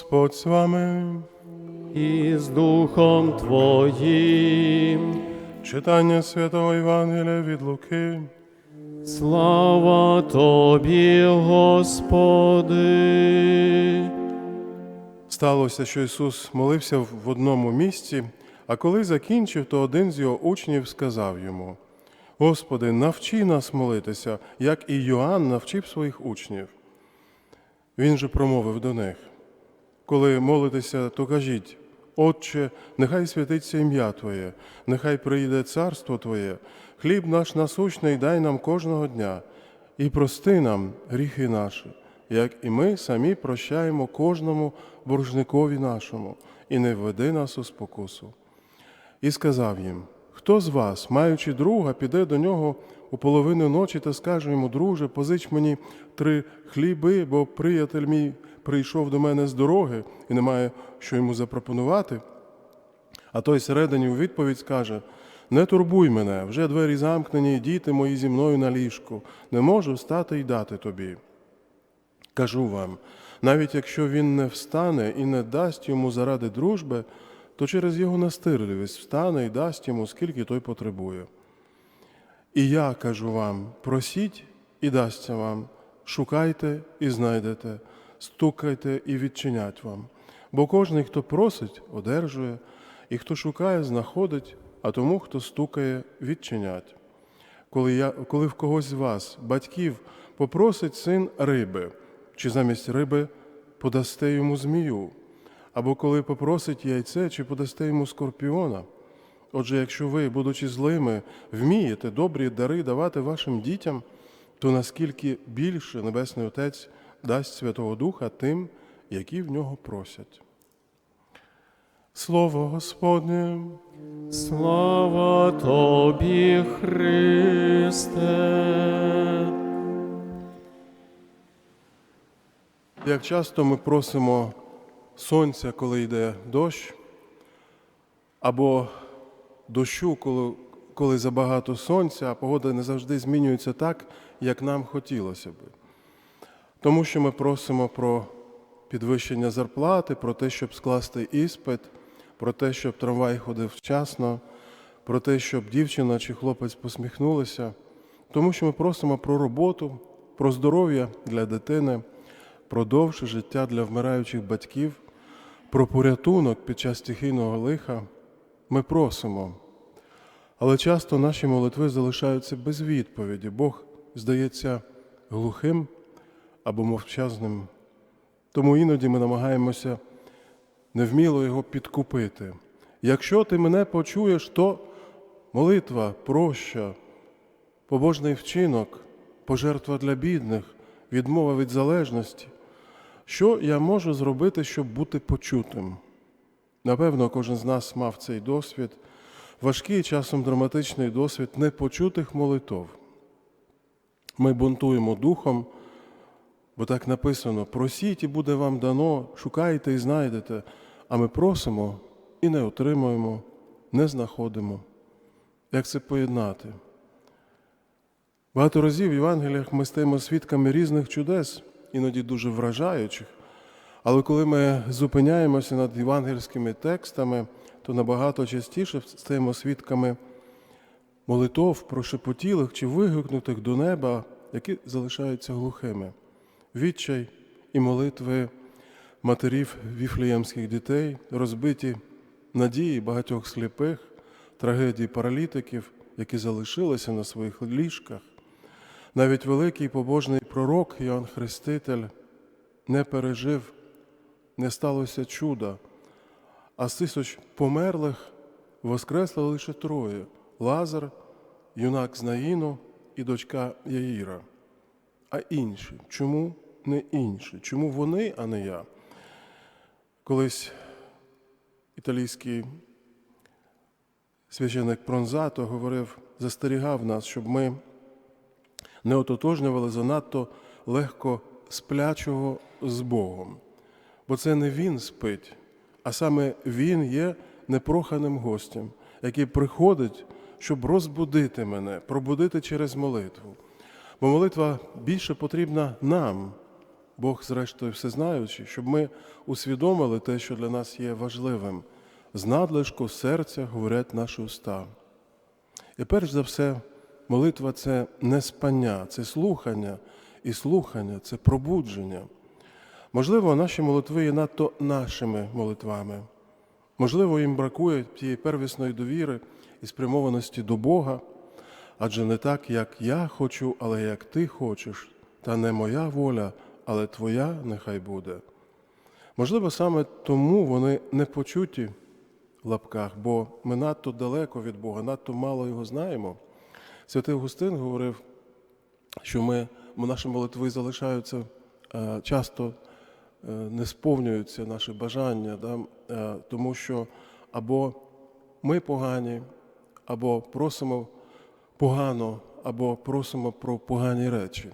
Господь з вами. і з Духом Твоїм. Читання Святого Євангелія від Луки. Слава Тобі, Господи. Сталося, що Ісус молився в одному місці, а коли закінчив, то один з його учнів сказав йому: Господи, навчи нас молитися, як і Йоанн навчив своїх учнів. Він же промовив до них: Коли молитеся, то кажіть, Отче, нехай святиться ім'я Твоє, нехай прийде царство Твоє, хліб наш насущний дай нам кожного дня, і прости нам гріхи наші, як і ми самі прощаємо кожному боржникові нашому, і не введи нас у спокусу. І сказав їм: Хто з вас, маючи друга, піде до нього у половину ночі та скаже йому, друже, позич мені три хліби, бо приятель мій прийшов до мене з дороги і не має що йому запропонувати. А той середині у відповідь скаже: Не турбуй мене, вже двері замкнені, діти мої зі мною на ліжку, не можу встати й дати тобі. Кажу вам, навіть якщо він не встане і не дасть йому заради дружби, то через його настирливість встане і дасть йому, скільки той потребує. І я кажу вам: просіть і дасться вам, шукайте і знайдете, стукайте і відчинять вам. Бо кожний, хто просить, одержує, і хто шукає, знаходить, а тому, хто стукає, відчинять. Коли, я, коли в когось з вас, батьків, попросить син риби, чи замість риби подасте йому змію, або коли попросить яйце, чи подасте йому скорпіона. Отже, якщо ви, будучи злими, вмієте добрі дари давати вашим дітям, то наскільки більше Небесний Отець дасть Святого Духа тим, які в нього просять. Слово Господнє. Слава Тобі, Христе. Як часто ми просимо сонця, коли йде дощ, або дощу, коли, коли забагато сонця, а погода не завжди змінюється так, як нам хотілося би. Тому що ми просимо про підвищення зарплати, про те, щоб скласти іспит, про те, щоб трамвай ходив вчасно, про те, щоб дівчина чи хлопець посміхнулися, тому що ми просимо про роботу, про здоров'я для дитини, про довше життя для вмираючих батьків, про порятунок під час стихійного лиха. Ми просимо. Але часто наші молитви залишаються без відповіді. Бог здається глухим або мовчазним. Тому іноді ми намагаємося невміло його підкупити. Якщо ти мене почуєш, то молитва проща, побожний вчинок, пожертва для бідних, відмова від залежності. Що я можу зробити, щоб бути почутим? Напевно, кожен з нас мав цей досвід, важкий часом драматичний досвід непочутих молитов. Ми бунтуємо духом, бо так написано: просіть і буде вам дано, шукайте і знайдете, а ми просимо і не отримуємо, не знаходимо. Як це поєднати? Багато разів в Євангеліях ми стаємо свідками різних чудес, іноді дуже вражаючих. Але коли ми зупиняємося над євангельськими текстами, то набагато частіше стаємо свідками молитов прошепотілих чи вигукнутих до неба, які залишаються глухими. Відчай і молитви матерів віфлеємських дітей, розбиті надії багатьох сліпих, трагедії паралітиків, які залишилися на своїх ліжках. Навіть великий побожний пророк Іоанн Хреститель не пережив, не сталося чуда, а з тисяч померлих воскресли лише троє Лазар, юнак з Наїну і дочка Яїра. А інші? Чому не інші? Чому вони, а не я? Колись італійський священик Пронзато говорив, застерігав нас, щоб ми не ототожнювали занадто легко сплячого з Богом. Бо це не Він спить, а саме Він є непроханим гостем, який приходить, щоб розбудити мене, пробудити через молитву. Бо молитва більше потрібна нам, Бог, зрештою, всезнаючий, щоб ми усвідомили те, що для нас є важливим. З надлишку серця говорять наші уста. І перш за все, молитва це не спання, це слухання, і слухання це пробудження. Можливо, наші молитви є надто нашими молитвами. Можливо, їм бракує тієї первісної довіри і спрямованості до Бога, адже не так, як я хочу, але як ти хочеш, та не моя воля, але твоя нехай буде. Можливо, саме тому вони не почуті в лапках, бо ми надто далеко від Бога, надто мало його знаємо. Святий Августин говорив, що ми, наші молитви залишаються е, часто е, не сповнюються наші бажання, да? е, тому що або ми погані, або просимо погано, або просимо про погані речі.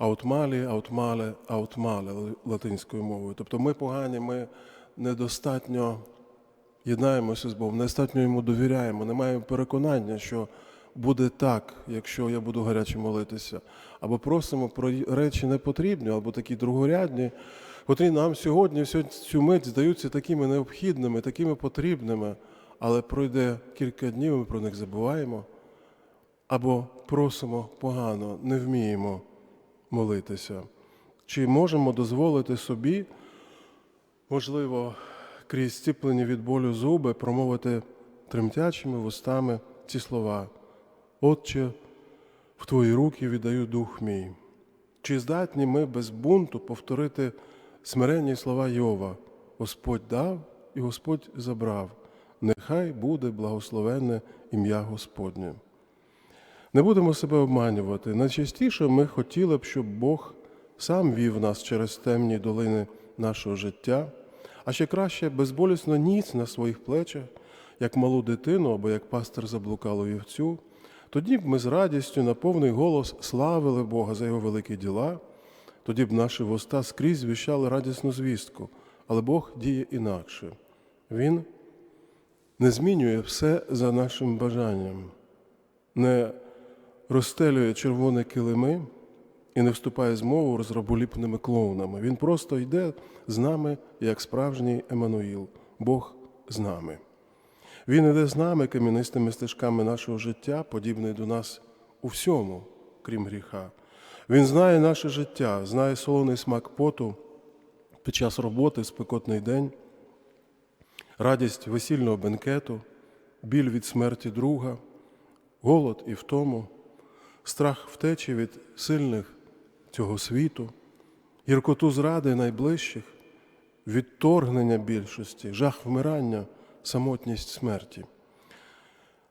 Аутмалі, аутмале, аутмале латинською мовою. Тобто ми погані, ми недостатньо єднаємося з Богом, недостатньо йому довіряємо, не маємо переконання, що буде так, якщо я буду гаряче молитися. Або просимо про речі непотрібні, або такі другорядні, котрі нам сьогодні, всю цю мить здаються такими необхідними, такими потрібними, але пройде кілька днів, ми про них забуваємо, або просимо погано, не вміємо молитися. Чи можемо дозволити собі, можливо, крізь стіплені від болю зуби промовити тремтячими вустами ці слова. Отче, в Твої руки віддаю дух мій. Чи здатні ми без бунту повторити смиренні слова Йова? Господь дав і Господь забрав. Нехай буде благословенне ім'я Господнє. Не будемо себе обманювати. Найчастіше ми хотіли б, щоб Бог сам вів нас через темні долини нашого життя, а ще краще безболісно ніц на своїх плечах, як малу дитину або як пастир заблукалу вівцю. Тоді б ми з радістю на повний голос славили Бога за його великі діла, тоді б наші вуста скрізь звіщали радісну звістку, але Бог діє інакше. Він не змінює все за нашим бажанням, не розстелює червоні килими і не вступає з мову розраболіпними клоунами. Він просто йде з нами, як справжній Еммануїл, Бог з нами. Він іде з нами кам'янистими стежками нашого життя, подібний до нас у всьому, крім гріха. Він знає наше життя, знає солоний смак поту під час роботи, спекотний день, радість весільного бенкету, біль від смерті друга, голод і втому, страх втечі від сильних цього світу, гіркоту зради найближчих, відторгнення більшості, жах вмирання, самотність смерті.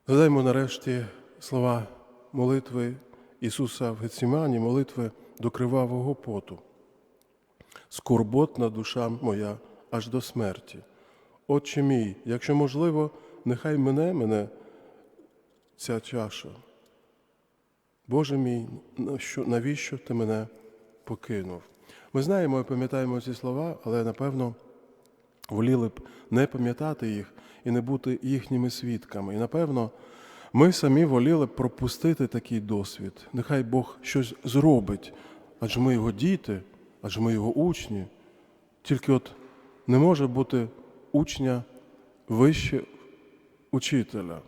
Згадаймо нарешті слова молитви Ісуса в Гецімані, молитви до кривавого поту. Скорботна душа моя аж до смерті. Отче мій, якщо можливо, нехай мене мене ця чаша. Боже мій, навіщо ти мене покинув? Ми знаємо і пам'ятаємо ці слова, але напевно воліли б не пам'ятати їх і не бути їхніми свідками. І напевно, ми самі воліли б пропустити такий досвід. Нехай Бог щось зробить, адже ми його діти, адже ми його учні. Тільки от не може бути учня вище учителя.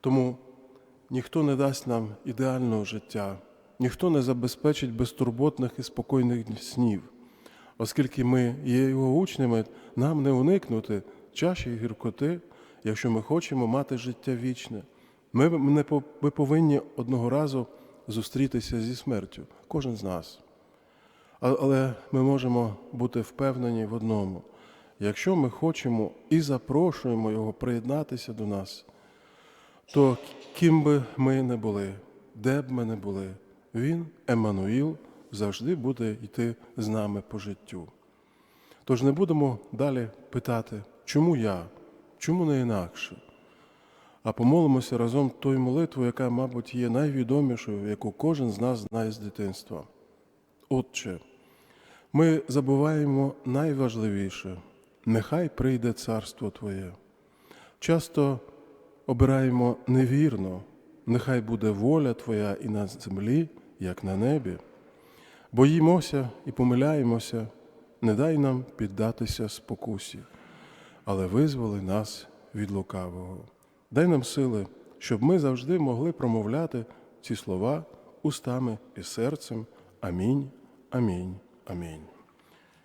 Тому ніхто не дасть нам ідеального життя, ніхто не забезпечить безтурботних і спокійних снів. Оскільки ми є його учнями, нам не уникнути чаші і гіркоти, якщо ми хочемо мати життя вічне. Ми, не, ми повинні одного разу зустрітися зі смертю, кожен з нас. Але ми можемо бути впевнені в одному: якщо ми хочемо і запрошуємо Його приєднатися до нас, то ким би ми не були, де б ми не були, Він, Еммануїл, завжди буде йти з нами по життю. Тож не будемо далі питати, чому я, чому не інакше, а помолимося разом тою молитвою, яка, мабуть, є найвідомішою, яку кожен з нас знає з дитинства. Отче, ми забуваємо найважливіше, нехай прийде царство Твоє. Часто обираємо невірно, нехай буде воля Твоя і на землі, як на небі. боїмося і помиляємося, не дай нам піддатися спокусі, але визволи нас від лукавого. Дай нам сили, щоб ми завжди могли промовляти ці слова устами і серцем. Амінь, амінь, амінь.